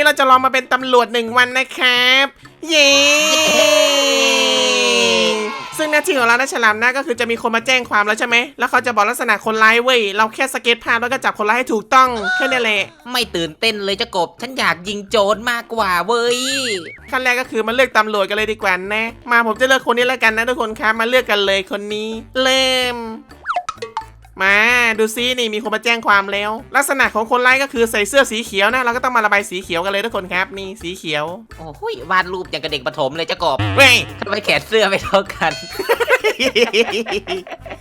นี้เราจะลองมาเป็นตำรวจหนึ่งวันนะครับ เย้ซึ่งหน้าที่ของเราในฉลามนะก็คือจะมีคนมาแจ้งความแล้วใช่ไหม แล้วเขาจะบอกลักษณะคนร้ายเว้ย เราแค่สเก็ตภาพแล้วก็จับคนร้ายให้ถูกต้องแค่นั้นแหละ ไม่ตื่นเต้นเลยเจ้ากบ ฉันอยากยิงโจรมากกว่าเว้ย ขั้นแรกก็คือมาเลือกตำรวจกันเลยดีกว่านะ มาผมจะเลือกคนนี้แล้วกันนะทุกคนครับ มาเลือกกันเลยคนนี้ เริ่ม มาดูซินี่มีคนมาแจ้งความแล้ว ลักษณะของคนร้ายก็คือใส่เสื้อสีเขียวนะ เราก็ต้องมาระบายสีเขียวกันเลยทุกคนครับนี่สีเขียว โอ้ยวาดรูปอย่างกับเด็กประถมเลยเจ้ากบเว้ยทำไมแขนเสื้อไม่เท่ากัน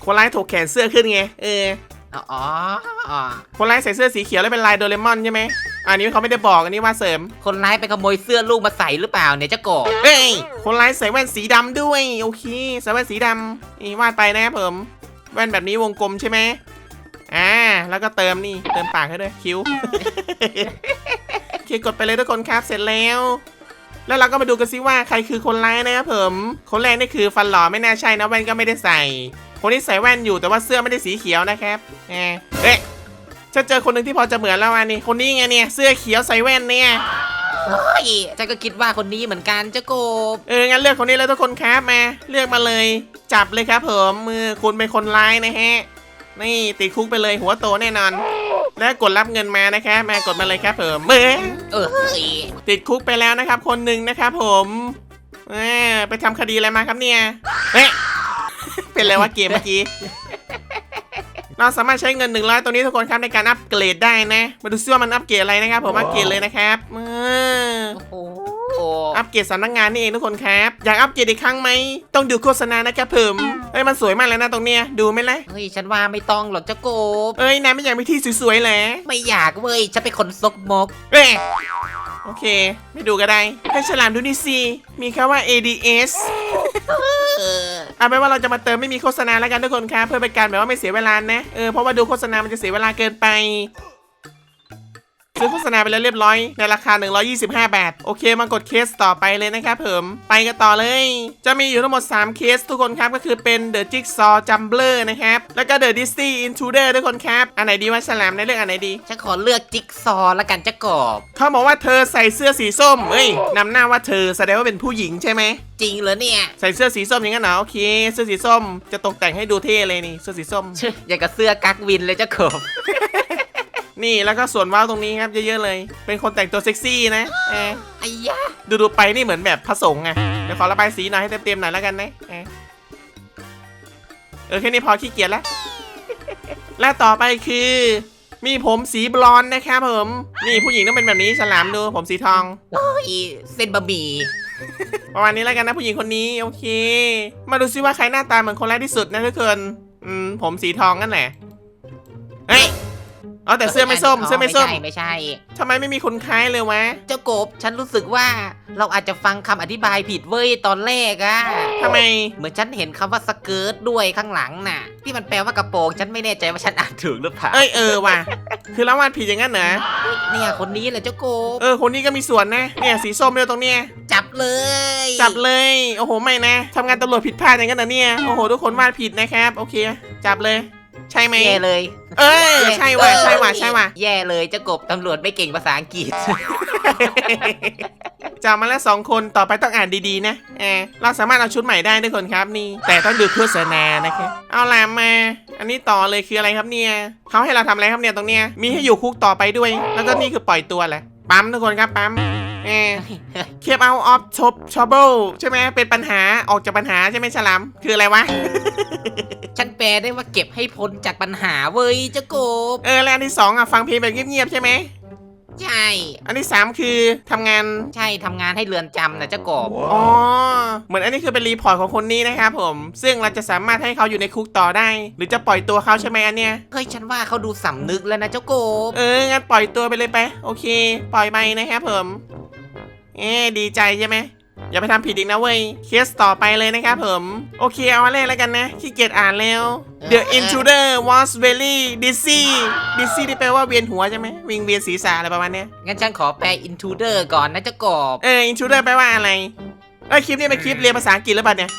คนร้ายถกแขนเสื้อขึ้นไงเอออ๋ออ๋อคนร้ายใส่เสื้อสีเขียวแล้วเป็นลายโดเรมอนใช่ไหมอันนี้เขาไม่ได้บอกอันนี้ว่าเสริม คนร้ายไปขโมยเสื้อลูกมาใส่หรือเปล่าเนี่ยเจ้ากบเฮ้ยคนร้ายใส่แว่นสีดำด้วย โอเคใส่แว่นสีดำนี่วาดไปนะครับผม แว่นแบบนี้วงกลมใช่ไหมอ่า แล้วก็เติมนี่ เติมปากให้ด้วยคิ้วโอเคกดไปเลยทุกคนครับ เสร็จแล้ว แล้วเราก็มาดูกันซิว่าใครคือคนร้ายนะครับผม คนแรกนี่คือฟันหล่อไม่น่าใช่นะแว่นก็ไม่ได้ใส่ คนที่ใส่แว่นอยู่แต่ว่าเสื้อไม่ได้สีเขียวนะครับเอ๊ะฉันเจอคนหนึ่งที่พอจะเหมือนแล้วอันนี้คนนี้ไงเนี่ย เสื้อเขียวใส่แว่นเนี่ย เฮ้ยฉันก็คิดว่าคนนี้เหมือนกันเจ้ากบเอองั้นเลือกคนนี้เลยทุกคนครับมาเลือกมาเลย จับเลยครับผมมือคุณเป็นคนร้ายนะฮะ นี่ติดคุกไปเลยหัวโตแน่นอน แล้วกดรับเงินมานะครับมากดมาเลยครับผมเออเออเฮ้ยติดคุกไปแล้วนะครับ คนหนึ่งนะครับผมเออไปทำคดีอะไรมาครับเนี่ยเอ๊ะเป็นอะไรวะเกมเมื่อกี้ เราสามารถใช้เงิน100ตัวนี้ทุกคนครับในการอัปเกรดได้นะ มาดูซิว่ามันอัปเกรดอะไรนะครับ ผมอัปเกรดเลยนะครับเออโอ้โหอัปเกรดสำนักงานนี่เองทุกคนครับ อยากอัปเกรดอีกครั้งไหม ต้องดูโฆษณานะครับผมเอ้ยมันสวยมากเลยนะตรงเนี้ยดูไหมล่ะเฮ้ยฉันว่าไม่ต้องหรอกเจ้ากบเอ้ยนายไม่อยากมีที่สวยๆเหรอไม่อยากเว้ยฉันเป็นคนซกมกเอ้ย โอเค ไม่ดูก็ได้ให้ฉลามดูนี่สิมีคำว่า ADS เออเอาเป็นว่าเราจะมาเติมไม่มีโฆษณาแล้วกันทุกคนครับเพื่อเป็นการแบบว่าไม่เสียเวลานะเออเพราะว่าดูโฆษณามันจะเสียเวลาเกินไป ซื้อโฆษณาไปแล้วเรียบร้อย ในราคา 125 บาท โอเคมากดเคสต่อไปเลยนะครับผมไปกันต่อเลย จะมีอยู่ทั้งหมด 3 เคสทุกคนครับก็คือเป็น The Jigsaw Jumbler นะครับแล้วก็ The Disney Intruder ทุกคนครับ อันไหนดีวะฉลามในเรื่องอันไหนดี ฉันขอเลือกจิ๊กซอว์ละกันเจ้ากบเขาบอกว่าเธอใส่เสื้อสีส้มเอ้ยนำหน้าว่าเธอแสดงว่าเป็นผู้หญิงใช่ไหม จริงเหรอเนี่ยใส่เสื้อสีส้มอย่างนั้นเหรอโอเค เสื้อสีส้มจะตกแต่งให้ดูเท่เลยนี่เสื้อสีส้มเชื่ออย่างกับเสื้อกั๊กวินเลยเจ้ากบ นี่แล้วก็ส่วนว้าวตรงนี้ครับเยอะๆเลย เป็นคนแต่งตัวเซ็กซี่นะเออไอ้ยะดูดูๆไปนี่เหมือนแบบพระสงฆ์ไงเดี๋ยวขอระบายสีหน่อยให้เต็มๆหน่อยแล้วกันนะเออเออแค่นี้พอขี้เกียจแล้ว และต่อไปคือ มีผมสีบลอนด์นะครับผม นี่ผู้หญิงต้องเป็นแบบนี้ฉลามดูผมสีทองเฮ้ยเส้นบะหมี่ประมาณนี้แล้วกันนะผู้หญิงคนนี้โอเค มาดูซิว่าใครหน้าตาเหมือนคนแรกที่สุดนะทุกคน อืมผมสีทองนั่นแหละ เฮ้ย อ๋อแต่เสื้อไม่ส้มเสื้อไม่ส้มใช่ไม่ใช่ ทำไมไม่มีคนคล้ายเลยวะ เจ้ากบฉันรู้สึกว่าเราอาจจะฟังคำอธิบายผิดเว้ยตอนแรกอะทำไม เหมือนฉันเห็นคำว่าสเกิร์ตด้วยข้างหลังน่ะ ที่มันแปลว่ากระโปรงฉันไม่แน่ใจว่าฉันอ่านถูกหรือเปล่าเอ้ยเออว่ะ คือเราวาดผิดอย่างนั้นเหรอเนี่ยคนนี้แหละเจ้ากบเออคนนี้ก็มีส่วนนะ เนี่ยสีส้มเนี่ยตรงเนี้ย จับเลยจับเลย โอ้โหไม่นะทำงานตำรวจผิดพลาดอย่างนั้นเหรอเนี่ย โอ้โหทุกคนวาดผิดนะครับ โอเค จับเลย ใช่ไหม แย่เลย เออใช่ว่ะใช่ว่ะใช่ว่ะแย่เลยเจ้ากบตำรวจไม่เก่งภาษาอังกฤษจับมาแล้วสองคนต่อไปต้องอ่านดีๆนะเออเราสามารถเอาชุดใหม่ได้ทุกคนครับนี่ แต่ต้องดูโฆษณานะครับเอาล่ะมา อันนี้ต่อเลยคืออะไรครับเนี่ยเขาให้เราทำอะไรครับเนี่ยตรงเนี้ยมีให้อยู่คุกต่อไปด้วย แล้วก็นี่คือปล่อยตัวแหละปั๊มทุกคนครับปั๊ม เออ keep out of top trouble ใช่ไหมเป็นปัญหาออกจากปัญหาใช่ไหมฉลามคืออะไรวะ ฉันแปลได้ว่าเก็บให้พ้นจากปัญหาเว้ยเจ้ากบเออแล้วอันที่สองอะฟังเพลงแบบเงียบๆใช่ไหมใช่ อันที่สามคือทำงานใช่ทำงานให้เรือนจำนะเจ้ากบอ๋อเหมือนอันนี้คือเป็นรีพอร์ตของคนนี้นะครับผม ซึ่งเราจะสามารถให้เขาอยู่ในคุกต่อได้ หรือจะปล่อยตัวเขาใช่ไหมอันเนี้ย เฮ้ยฉันว่าเขาดูสำนึกแล้วนะเจ้ากบเอองั้นปล่อยตัวไปเลยไป โอเค ปล่อยไปนะครับผม เอ๊ดีใจใช่ไหมอย่าไปทำผิดอีกนะเว้ย เคสต่อไปเลยนะครับผม โอเคเอาอันแรกแล้วกันนะ ขี้เกียจอ่านแล้ว The intruder was very dizzy dizzy ที่แปลว่าเวียนหัวใช่ไหมวิงเวียนศีรษะอะไรประมาณเนี้ยงั้นฉันขอแปล intruder ก่อนนะเจ้ากบเออ intruder แปลว่าอะไรเอ้ยคลิปนี้เป็นคลิปเรียนภาษาอังกฤษหรือเปล่าเนี่ย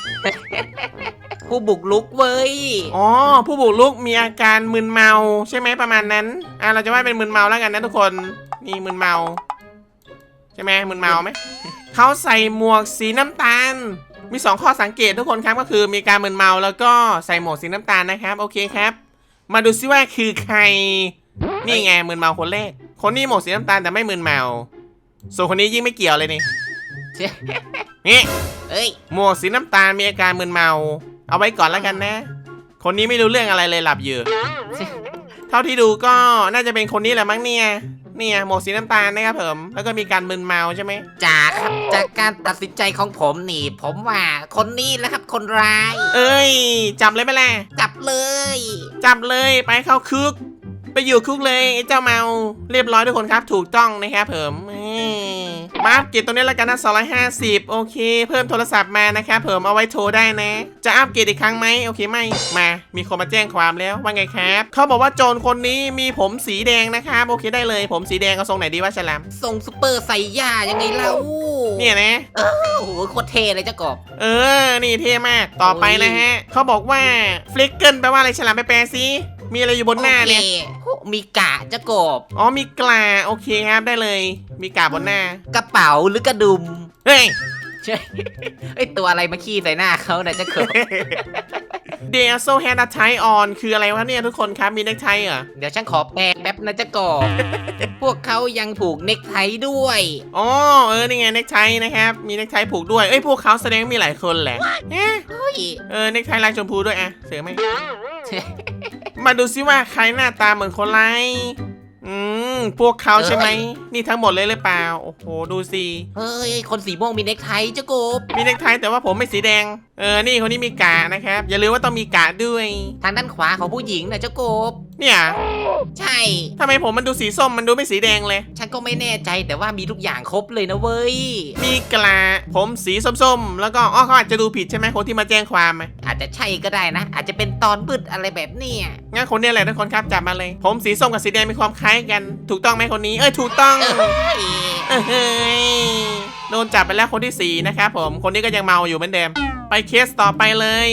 ผู้บุกลุกเว้ย อ๋อ ผู้บุกรุกมีอาการมึนเมาใช่ไหมประมาณนั้น อะเราจะว่าเป็นมึนเมาแล้วกันนะทุกคน นี่มึนเมาใช่ไหมมึนเมาไหมเขาใส่หมวกสีน้ำตาล มีสองข้อสังเกตทุกคนครับก็คือมีการมึนเมาแล้วก็ใส่หมวกสีน้ำตาลนะครับ โอเคครับ มาดูซิว่าคือใคร นี่ไงมึนเมาคนแรกคนนี้หมวกสีน้ำตาลแต่ไม่มึนเมาส่วนคนนี้ยิ่งไม่เกี่ยวเลยนี่นี่เอ้ยหมวกสีน้ำตาลมีอาการมึนเมา เอาไว้ก่อนแล้วกันนะ คนนี้ไม่รู้เรื่องอะไรเลยหลับอยู่เท่าที่ดูก็น่าจะเป็นคนนี้แหละมั้งเนี่ย เนี่ยหมวกสีน้ำตาลนะครับผมแล้วก็มีการมึนเมาใช่ไหมจากครับจากการตัดสินใจของผมนี่ ผมว่าคนนี้แหละครับคนร้าย เอ้ยจับเลยไหมล่ะจับเลย จับเลยไปเข้าคุก ไปอยู่คุกเลยไอ้เจ้าเมาเรียบร้อยทุกคนครับ ถูกต้องนะครับผมอื มมาอัปเกรดตรงนี้แล้วกันนะ250 โอเค เพิ่มโทรศัพท์มานะครับผมเอาไว้โทรได้นะ จะอัปเกรดอีกครั้งไหมโอเคไม่มา มีคนมาแจ้งความแล้วว่าไงครับเขาบอกว่าโจรคนนี้มีผมสีแดงนะครับโอเคได้เลย ผมสีแดงเอาทรงไหนดีวะฉลามส่งซูเปอร์ใส่ย่ายังไงเล่าเนี่ยนะโอ้โหโคตรเท่เลยเจ้ากบเออ นี่เท่มากต่อไปนะฮะเขาบอกว่าฟลิกเกิลแปลว่าอะไรฉลามไปแปลซิมีอะไรอยู่บนหน้าเนี่ยโอค มีกะเจ้ากบ อ๋อมีกลาโอเคครับได้เลย มีกาบนหน้า กระเป๋าหรือกระดุมเฮ้ยใช่ไอยตัวอะไรมาขี้ใส่หน้าเขาเนี่ยเจ้ากบ They also had a tie on คืออะไรวะเนี่ยทุกคนครับมีเน็กไทเหรอเดี๋ยวฉันขอแปลแป๊บนะเจ้ากบ พวกเขายังผูกเน็กไทด้วย อ๋อเออนี่ไงเน็กไทนะครับมีเน็กไทผูกด้วยเอ้ยพวกเขาแสดงมีหลายคนแหละเอ๊ะเฮ้ย เออเน็กไทลายชมพูด้วยอะเสือไหม มาดูซิว่าใครหน้าตาเหมือนคนร้ายอืม พวกเขาใช่ไหม นี่ทั้งหมดเลยหรือเปล่า โอ้โห ดูสิ เฮ้ย คนสีม่วงมีเน็กไทเจ้ากบมีเน็กไทแต่ว่าผมไม่สีแดง เออ นี่คนนี้มีกานะครับ อย่าลืมว่าต้องมีกาด้วย ทางด้านขวาของผู้หญิงนะเจ้ากบ เนี่ยใช่ ทำไมผมมันดูสีส้มมันดูไม่สีแดงเลย ฉันก็ไม่แน่ใจแต่ว่ามีทุกอย่างครบเลยนะเว้ย มีกลาผมสีส้มๆ แล้วก็อ๋อเขาอาจจะดูผิดใช่ไหมคนที่มาแจ้งความไหมอาจจะใช่ก็ได้นะ อาจจะเป็นตอนบืดอะไรแบบเนี้ยงั้นคนเนี้แหละทุกคนครับจับมาเลย ผมสีส้มกับสีแดงมีความคล้ายกัน ถูกต้องไหมคนนี้ เอ้ยถูกต้องเอ้ยเอ้ยโดนจับไปแล้วคนที่สี่นะครับผม คนนี้ก็ยังเมาอยู่เหมือนเดิม ไปเคสต่อไปเลย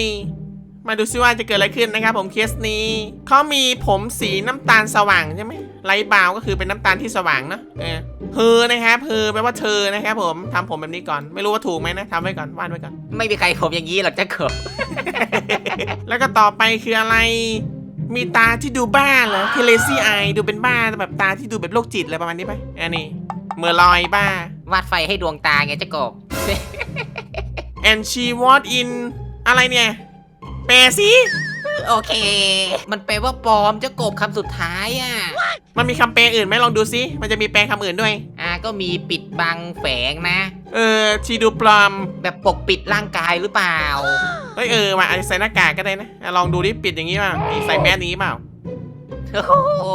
มาดูซิว่าจะเกิดอะไรขึ้นนะครับผมเคสนี้เขามีผมสีน้ำตาลสว่างใช่ไหมไลท์บราวน์ก็คือเป็นน้ำตาลที่สว่างเนอะเออเฮอนะครับเฮอแปลว่าเธอนะครับผมทำผมแบบนี้ก่อน ไม่รู้ว่าถูกไหมนะทำไว้ก่อนวาดไว้ก่อน ไม่มีใครผมอย่างนี้หรอกเจ้ากบแล้วก็ต่อไปคืออะไรมีตาที่ดูบ้าเหรอคือ lazy eye ดูเป็นบ้าแบบตาที่ดูแบบโรคจิตอะไรประมาณนี้ปะอันนี้เมื่อลอยบ้าวาดไฟให้ดวงตาไงเจ้ากบ and she was in อะไรเนี่ย แปลสิโอเค มันแปลว่าปลอมเจ้ากบคำสุดท้ายอะ มันมีคำแปลอื่นไหมลองดูสิมันจะมีแปลคำอื่นด้วย อ่าก็มีปิดบังแฝงนะ เออชีดูปลอม แบบปกปิดร่างกายหรือเปล่า เฮ้ยเออมาอาจจะใส่หน้ากากก็ได้นะอะลองดูดิปิดอย่างนี้เปล่านี่ใส่แมสอย่างนี้เปล่าโอ้โห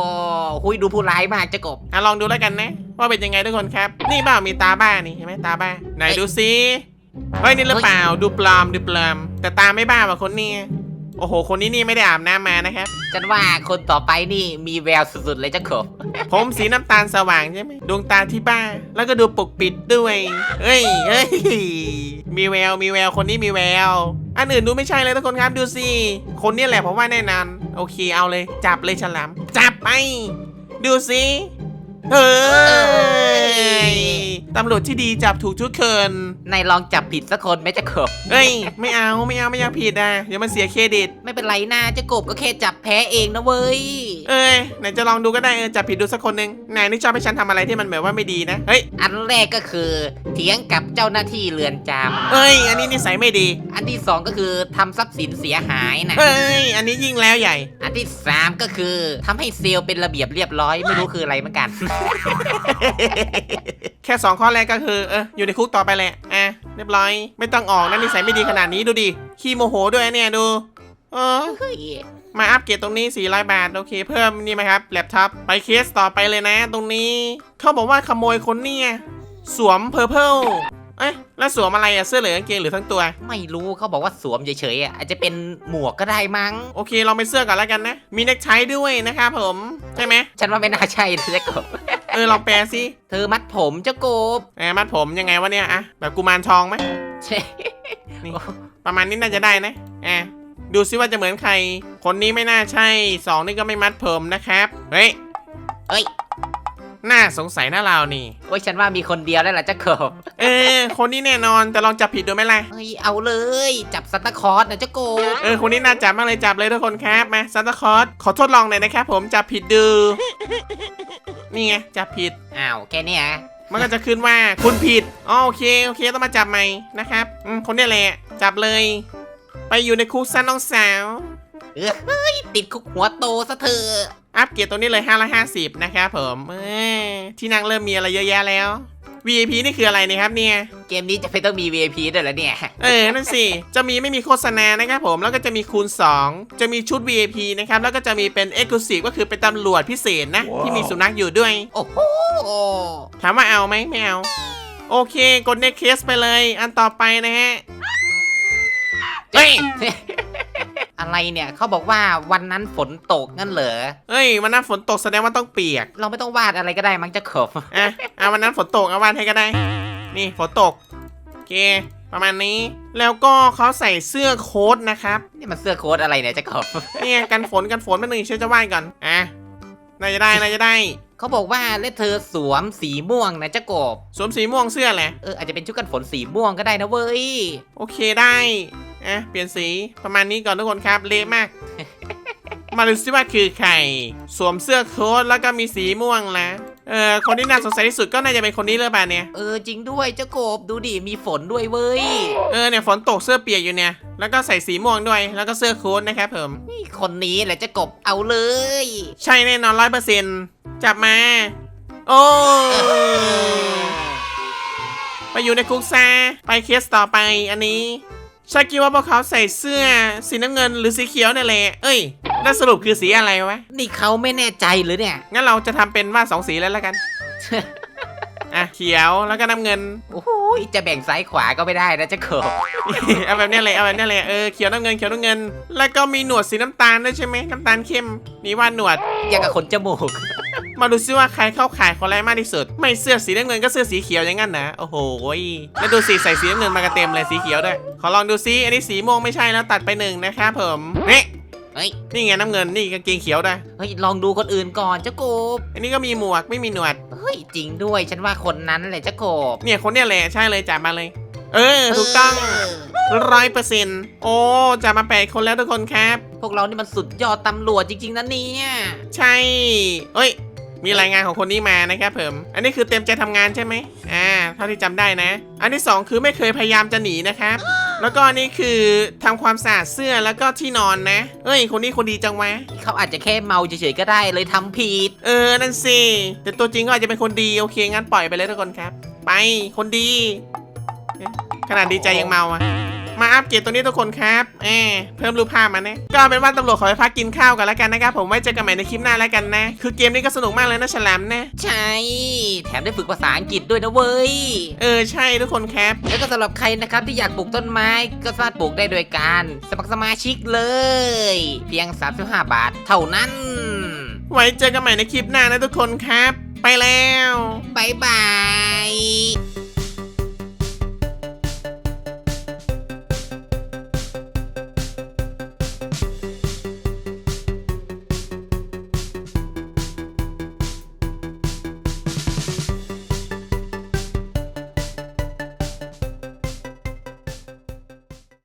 หุยดูผู้ร้ายมากเจ้ากบอะลองดูแล้วกันนะ ว่าเป็นยังไงทุกคนครับ นี่เปล่ามีตาบ้านี่เห็นไหมตาบ้า ไหนดูสิ เฮ้ยนี่หรือเปล่าดูปลอมดูปลอม แต่ตาไม่บ้าว่ะคนนี้ โอ้โห คนนี้นี่ไม่ได้อาบน้ำมานะครับ ฉันว่าคนต่อไปนี่มีแววสุดๆเลยเจ้ากบผมสีน้ำตาลสว่างใช่ไหมดวงตาที่บ้า แล้วก็ดูปกปิดด้วยเอ้ยเอ้ยมีแววมีแววคนนี้มีแวว อันอื่นดูไม่ใช่เลยทุกคนครับดูสิคนนี้แหละผมว่าแน่นอนโอเคเอาเลย จับเลยฉลามจับไป ดูสิ เฮ้ยตำรวจที่ดีจับถูกทุกคนนายลองจับผิดสักคนไหมเจ้ากบเฮ้ย ไม่เอาไม่เอาไม่อยากผิดอะเดี๋ยวมันเสียเครดิต ไม่เป็นไรนะเจ้ากบก็แค่จับแพ้เองนะเว้ย เอ้ยไหนจะลองดูก็ได้เออจับผิดดูสักคนหนึ่งนายนึกชอบให้ฉันทำอะไรที่มันแบบว่าไม่ดีนะ เฮ้ยอันแรกก็คือเถียงกับเจ้าหน้าที่เรือนจเอ้ย อันนี้นิสัยไม่ดีำอันที่สองก็คือทำทรัพย์สินเสียหายนะเอ้ย อันนี้ยิ่งแล้วใหญ่ อันที่สามก็คือทำให้เซลล์เป็นระเบียบเรียบร้อยไม่รู้คืออะไรเหมือนกันแค่สองข้อแรกก็คือเอออยู่ในคุกต่อไปแหละอะเรียบร้อย ไม่ต้องออกนั่นนิสัยไม่ดีขนาดนี้ดูดิขี้โมโหด้วยเนี่ยดู เออ มาอัปเกรดตรงนี้ 400 บาท โอเค เพิ่มนี่ไหมครับ แล็ปท็อปไปเคสต่อไปเลยนะ ตรงนี้ เขาบอกว่าขโมยคนเนี่ย สวมเพอร์เพล เอ้ยแล้วสวมอะไรอะเสื้อเหลืองกางเกงหรือทั้งตัว ไม่รู้เขาบอกว่าสวมเฉยๆอะอาจจะเป็นหมวกก็ได้มั้ง โอเคลองเป็นเสื้อก่อนแล้วกันนะ มีเน็กไทด้วยนะครับผมใช่ไหมฉันว่าไม่น่าใช่เลยเจ้ากบเออลองแปลสิเธอมัดผมเจ้ากบแหมมัดผมยังไงวะเนี่ยอะแบบกุมารทองไหมใช่นี่ประมาณนี้น่าจะได้นะอะดูซิว่าจะเหมือนใคร คนนี้ไม่น่าใช่สองนี่ก็ไม่มัดผมนะครับเฮ้ยเอ้ย น่าสงสัยนะเรานี่ โอ้ยฉันว่ามีคนเดียวแล้วล่ะเจ้ากบเออ คนนี้แน่นอนแต่ลองจับผิดดูไหมล่ะ เฮ้ยเอาเลย จับซันตาคลอสนะเจ้ากบเออ คนนี้น่าจับมากเลยจับเลยทุกคนครับมาซันตาคลอสขอทดลองหน่อยนะครับผมจับผิดดู นี่ไงจับผิด อ้าวแค่เนี้ยมันก็จะขึ้นว่าคุณผิดอ๋อโอเคโอเคต้องมาจับใหม่นะครับอืมคนนี้แหละ จับเลย ไปอยู่ในคุกซะน้องสาว เอ้ยติดคุกหัวโตซะเถอะ อัปเกรดตัวนี้เลย5ละ50 นะครับผมเออที่นั่งเริ่มมีอะไรเยอะแยะแล้ว VIP นี่คืออะไรเนะครับเนี่ยเกมนี้จะไม่ต้องมี VIP ด้วยเหรอเนี่ย เออ นั่นสิ จะมีไม่มีโฆษณานะครับผม แล้วก็จะมีคูณ 2 จะมีชุด VIP นะครับ แล้วก็จะมีเป็น Exclusive ก็คือเป็นตำรวจพิเศษนะ ที่มีสุนัขอยู่ด้วย โอ้โห ถามว่าเอาไหมไม่เอา โอเค กด Next Case ไปเลย อันต่อไปนะฮะ เฮ้ย อะไรเนี่ยเขาบอกว่าวันนั้นฝนตกงั้นเหรอเฮ้ยวันนั้นฝนตกแสดงว่าต้องเปียกเราไม่ต้องวาดอะไรก็ได้มั้งเจะขบอะเอาวันนั้นฝนตกเอาวันให้ก็ได้ นี่ฝนตกโอเค ประมาณนี้ แล้วก็เขาใส่เสื้อโค้ทนะครับนี่มันเสื้อโค้ทอะไรเนี่ยเจะขบเนี่ยกันฝนกันฝนมาหนึ่งเชื่อจะว่ายก่อนอะน่าจะได้น่าจะได้ เขาบอกว่าและเธอสวมสีม่วงนะเจ้ากบ สวมสีม่วงเสื้อแหละ เอออาจจะเป็นชุดกันฝนสีม่วงก็ได้นะเว้ย โอเคได้อะเปลี่ยนสีประมาณนี้ก่อนทุกคนครับเละมาก มาดูซิว่าคือใคร สวมเสื้อโค้ทแล้วก็มีสีม่วงละเออคนที่น่าสงสัยที่สุดก็น่าจะเป็นคนนี้เลยป่ะเนี่ยเออจริงด้วยเจ้ากบดูดิมีฝนด้วยเว้ย เออเนี่ยฝนตกเสื้อเปียกอยู่เนี่ยแล้วก็ใส่สีม่วงด้วย แล้วก็เสื้อโค้ทนะครับผม นี่คนนี้แหละเจ้ากบเอาเลย ใช่แน่นอนร้อยเปอร์เซ็นต์ จับมา โอ้ ไปอยู่ในคุกซะไปเคสต่อไปอันนี้ชาคิดว่าพวกเขาใส่เสื้อสีน้ำเงินหรือสีเขียวเนี่ยแหละ เอ้ย แล้วสรุปคือสีอะไรวะ นี่เขาไม่แน่ใจหรือเนี่ย งั้นเราจะทำเป็นว่าสองสีแล้วแล้วกัน อะ เขียวแล้วก็น้ำเงิน โอ้โหจะแบ่งซ้ายขวาก็ไม่ได้นะเจ้ากบเอาแบบเนี้ยเลยเอาแบบเนี้ยเลยเออเขียวน้ำเงินเขียวน้ำเงิน แล้วก็มีหนวดสีน้ำตาลด้วยใช่ไหมน้ำตาลเข้ม นี่ว่าดหนวดอย่างกับขนจมูก มาดูซิว่าใครเข้าขายคนแรกมากที่สุด ไม่เสื้อสีน้ำเงินก็เสื้อสีเขียวอย่างนั้นนะ โอ้โหยแล้วดูสีใส่สีน้ำเงินมากันเต็มเลยสีเขียวด้วย ขอลองดูซิอันนี้สีม่วงไม่ใช่แล้วตัดไปหนึ่งนะครับผมนี่เฮ้ยนี่ไงน้ำเงินนี่กางเกงเขียวด้วยเฮ้ยลองดูคนอื่นก่อนเจ้ากบอันนี้ก็มีหมวกไม่มีหนวดเฮ้ยจริงด้วยฉันว่าคนนั้นแหละเจ้ากบเนี่ยคนเนี้ยแหละใช่เลยจับมาเลย เออถูกต้องร้อยเปอร์เซ็นต์โอ้จับมาแปดคนแล้วทุกคนครับ พวกเรานี่มันสุดยอดตำรวจจริง ๆนะเนี่ย ใช่ เอ้ย มีรายงานของคนนี้มานะครับผมอันนี้คือเต็มใจทำงานใช่ไหมอ่าเท่าที่จำได้นะ อันที่สองคือไม่เคยพยายามจะหนีนะครับแล้วก็อันนี้คือทำความสะอาดเสื้อแล้วก็ที่นอนนะ เอ้ย คนนี้คนดีจังวะเขาอาจจะแค่เมาเฉยๆก็ได้เลยทำผิด เออ นั่นสิ แต่ตัวจริงก็อาจจะเป็นคนดี โอเค งั้นปล่อยไปเลยทุกคนครับ ไป คนดีเอ๊ะขนาดดีใจยังเมาอะ มาอัปเกรดตัวนี้ทุกคนครับแอบเพิ่มรูปภาพมานะก็เอาเป็นว่าตำรวจขอไปพักกินข้าวกันแล้วกันนะครับผมไว้เจอกันใหม่ในคลิปหน้าแล้วกันนะ คือเกมนี้ก็สนุกมากเลยนะฉลามนะใช่ แถมได้ฝึกภาษาอังกฤษด้วยนะเว้ย เออใช่ทุกคนครับ แล้วก็สำหรับใครนะครับที่อยากปลูกต้นไม้ก็สามารถปลูกได้โดยการสมัครสมาชิกเลย เพียง 35 บาท เท่านั้น ไว้เจอกันใหม่ในคลิปหน้านะทุกคนครับ ไปแล้วบายบาย